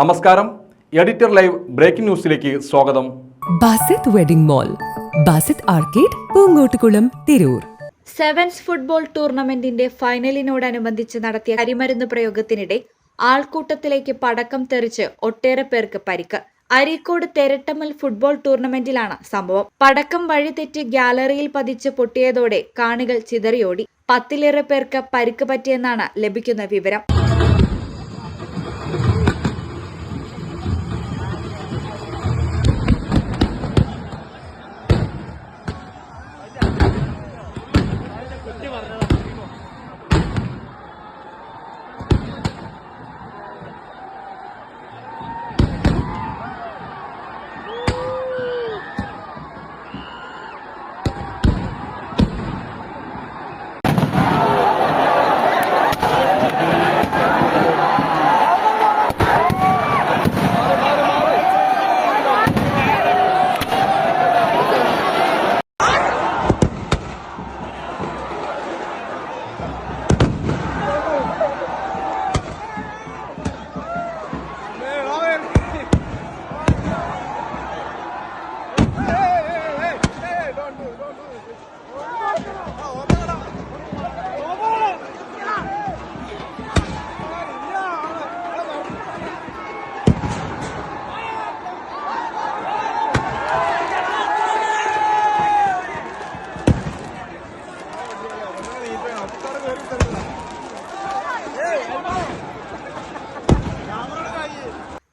നമസ്കാരം. Editor live breaking ന്യൂസിലേക്ക് സ്വാഗതം. Basith wedding mall Basith arcade Poonkottukulam Tirur. Sevens football ടൂർണമെന്റിന്റെ ഫൈനലിനോടനുബന്ധിച്ച് നടത്തിയ കരിമരുന്ന് പ്രയോഗത്തിനിടെ ആൾക്കൂട്ടത്തിലേക്ക് പടക്കം തെറിച്ച് ഒട്ടേറെ പേർക്ക് പരിക്ക്. അരീക്കോട് തെരട്ടമ്മൽ ഫുട്ബോൾ ടൂർണമെന്റിലാണ് സംഭവം. പടക്കം വഴിതെറ്റി ഗ്യാലറിയിൽ പതിച്ച് പൊട്ടിയതോടെ കാണികൾ ചിതറിയോടി. പത്തിലേറെ പേർക്ക് പരിക്ക് പറ്റിയെന്നാണ് ലഭിക്കുന്ന വിവരം.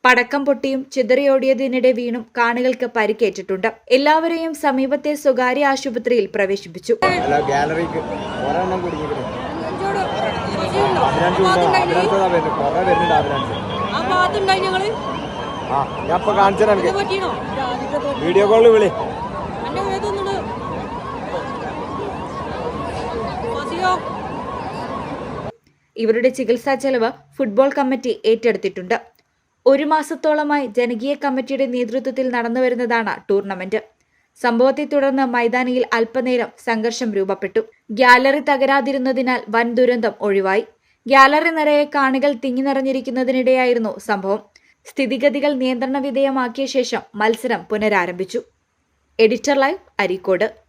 പടക്കം പൊട്ടിയും ചിതറിയോടിയതിനിടെ വീണും കാണികൾക്ക് പരിക്കേറ്റിട്ടുണ്ട്. എല്ലാവരെയും സമീപത്തെ സ്വകാര്യ ആശുപത്രിയിൽ പ്രവേശിപ്പിച്ചു. വീഡിയോ ഗാലറിക്ക് ഒരെണ്ണം ഇവരുടെ ചികിത്സാ ചെലവ് ഫുട്ബോൾ കമ്മിറ്റി ഏറ്റെടുത്തിട്ടുണ്ട്. ഒരു മാസത്തോളമായി ജനകീയ കമ്മിറ്റിയുടെ നേതൃത്വത്തിൽ നടന്നുവരുന്നതാണ് ടൂർണമെന്റ്. സംഭവത്തെ തുടർന്ന് മൈതാനിയിൽ അല്പനേരം സംഘർഷം രൂപപ്പെട്ടു. ഗ്യാലറി തകരാതിരുന്നതിനാൽ വൻ ദുരന്തം ഒഴിവായി. ഗ്യാലറി നിറയെ കാണികൾ തിങ്ങി നിറഞ്ഞിരിക്കുന്നതിനിടെയായിരുന്നു സംഭവം. സ്ഥിതിഗതികൾ നിയന്ത്രണ വിധേയമാക്കിയ ശേഷം മത്സരം പുനരാരംഭിച്ചു. Editor live Areekode.